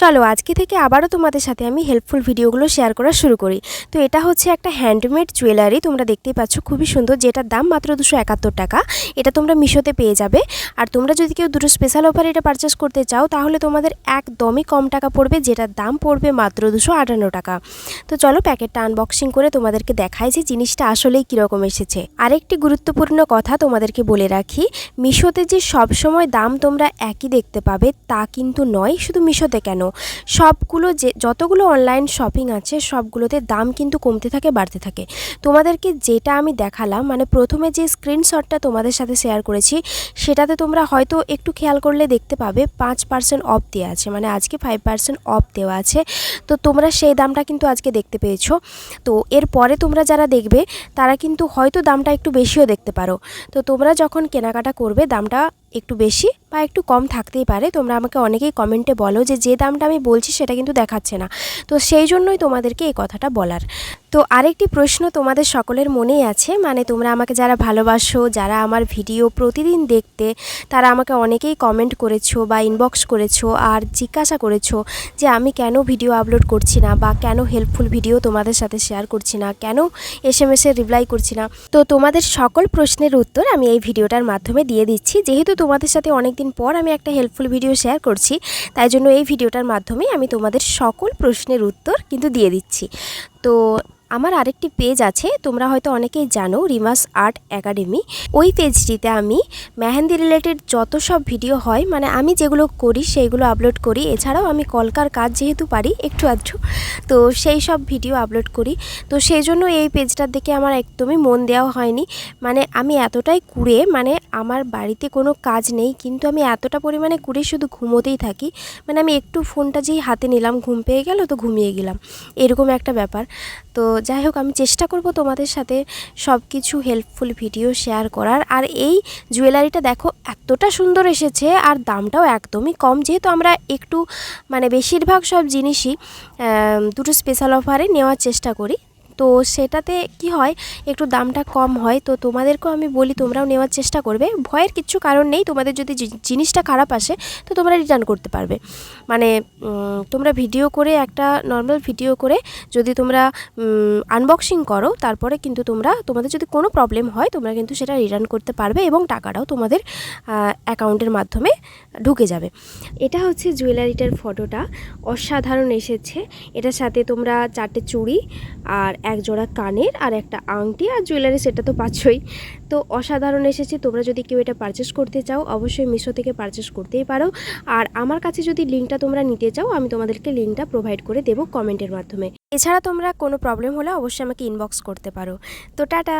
চলো আজকে থেকে আবারও তোমাদের সাথে আমি হেল্পফুল ভিডিওগুলো শেয়ার করা শুরু করি। তো এটা হচ্ছে একটা হ্যান্ডমেড জুয়েলারি তোমরা দেখতেই পাচ্ছ খুবই সুন্দর, যেটার দাম মাত্র দুশো একাত্তর টাকা। এটা তোমরা মিশোতে পেয়ে যাবে। আর তোমরা যদি কেউ দুটো স্পেশাল অফারে এটা পারচেস করতে চাও, তাহলে তোমাদের একদমই কম টাকা পড়বে, যেটার দাম পড়বে মাত্র দুশো আটান্ন টাকা। তো চলো প্যাকেটটা আনবক্সিং করে তোমাদেরকে দেখায় যে জিনিসটা আসলেই কীরকম এসেছে। আরেকটি গুরুত্বপূর্ণ কথা তোমাদেরকে বলে রাখি, মিশোতে যে সবসময় দাম তোমরা একই দেখতে পাবে, তা কিন্তু নয়, শুধু মিশোতে কেন? সবগুলো যে, যতগুলো অনলাইন শপিং আছে, সবগুলোতে দাম কিন্তু কমতে থাকে, বাড়তে থাকে। তোমাদেরকে যেটা আমি দেখালাম মানে প্রথমে যে স্ক্রিনশটটা তোমাদের সাথে শেয়ার করেছি, সেটাতে তোমরা হয়তো একটু খেয়াল করলে দেখতে পাবে, পাঁচ পার্সেন্ট অফ দেওয়া আছে মানে আজকে ফাইভ পার্সেন্ট অফ দেওয়া আছে। তো তোমরা সেই দামটা কিন্তু আজকে দেখতে পেয়েছ। তো এরপরে তোমরা যারা দেখবে, তারা কিন্তু হয়তো দামটা একটু বেশিও দেখতে পারো। তো তোমরা যখন কেনাকাটা করবে, দামটা একটু বেশি বা একটু কম থাকতেই পারে। তোমরা আমাকে অনেকেই কমেন্টে বলো যে যে দামটা আমি বলছি সেটা কিন্তু দেখাচ্ছে না। তো সেই জন্যই তোমাদেরকে এই কথাটা বলার। তো আরেকটি প্রশ্ন তোমাদের সকলের মনেই আছে মানে তোমরা আমাকে যারা ভালোবাসো, যারা আমার ভিডিও প্রতিদিন দেখতে, তারা আমাকে অনেকেই কমেন্ট করেছ বা ইনবক্স করেছ আর জিজ্ঞাসা করেছ যে আমি কেন ভিডিও আপলোড করছি না বা কেন হেল্পফুল ভিডিও তোমাদের সাথে শেয়ার করছি না, কেন এস এম এসের রিপ্লাই করছি না। তো তোমাদের সকল প্রশ্নের উত্তর আমি এই ভিডিওটার মাধ্যমে দিয়ে দিচ্ছি। যেহেতু তোমাদের সাথে অনেক দিন পর আমি একটা হেল্পফুল ভিডিও শেয়ার করছি, তাই জন্য এই ভিডিওটার মাধ্যমে আমি তোমাদের সকল প্রশ্নের উত্তর কিন্তু দিয়ে দিচ্ছি। তো আমার আরেকটি পেজ আছে, তোমরা হয়তো অনেকেই জানো রিমাস আর্ট একাডেমি ওই পেজটিতে আমি মেহেন্দি রিলেটেড যত সব ভিডিও হয় মানে আমি যেগুলো করি, সেইগুলো আপলোড করি। এছাড়াও আমি কলকার কাজ যেহেতু পারি, একটু আধটু, তো সেই সব ভিডিও আপলোড করি। তো সেই জন্য এই পেজটার দিকে আমার একদমই মন দেওয়া হয়নি। মানে আমি এতটাই কুড়ে মানে আমার বাড়িতে কোনো কাজ নেই, কিন্তু আমি এতটা পরিমাণে কুড়ে শুধু ঘুমোতেই থাকি। মানে আমি একটু ফোনটা যেই হাতে নিলাম, ঘুম পেয়ে গেল তো ঘুমিয়ে গেলাম। এরকম একটা ব্যাপার। তো যাই হোক, আমি চেষ্টা করব তোমাদের সাথে সব কিছু হেল্পফুল ভিডিও শেয়ার করার। আর এই জুয়েলারিটা দেখো, এতটা সুন্দর এসেছে আর দামটাও একদমই কম। যেহেতু আমরা একটু মানে বেশিরভাগ সব জিনিসই দুটো স্পেশাল অফারে নেওয়ার চেষ্টা করি। তো সেটাতে কি হয়, একটু দামটা কম হয়। তো তোমাদেরকেও আমি বলি, তোমরাও নেওয়ার চেষ্টা করবে। ভয়ের কিচ্ছু কারণ নেই, তোমাদের যদি জিনিসটা খারাপ আসে, তো তোমরা রিটার্ন করতে পারবে। মানে তোমরা ভিডিও করে, একটা নর্মাল ভিডিও করে যদি তোমরা আনবক্সিং করো, তারপরে কিন্তু তোমরা, তোমাদের যদি কোনো প্রবলেম হয়, তোমরা কিন্তু সেটা রিটার্ন করতে পারবে এবং টাকাটাও তোমাদের অ্যাকাউন্টের মাধ্যমে ঢুকে যাবে। এটা হচ্ছে জুয়েলারিটার ফটোটা অসাধারণ এসেছে। এটার সাথে তোমরা চারটে চুড়ি আর এক জোড়া কানের আর একটা আংটি আর জুয়েলারি সেটা তো পাচ্ছই। তো অসাধারণ এসেছে, তোমরা যদি কেউ এটা পারচেস করতে চাও, অবশ্যই মিশো থেকে পারচেস করতেই পারো। আর আমার কাছে যদি লিঙ্কটা তোমরা নিতে চাও, আমি তোমাদেরকে লিঙ্কটা প্রোভাইড করে দেবো কমেন্টের মাধ্যমে। এছাড়া তোমরা কোনো প্রবলেম হলে অবশ্যই আমাকে ইনবক্স করতে পারো। তো টাটা!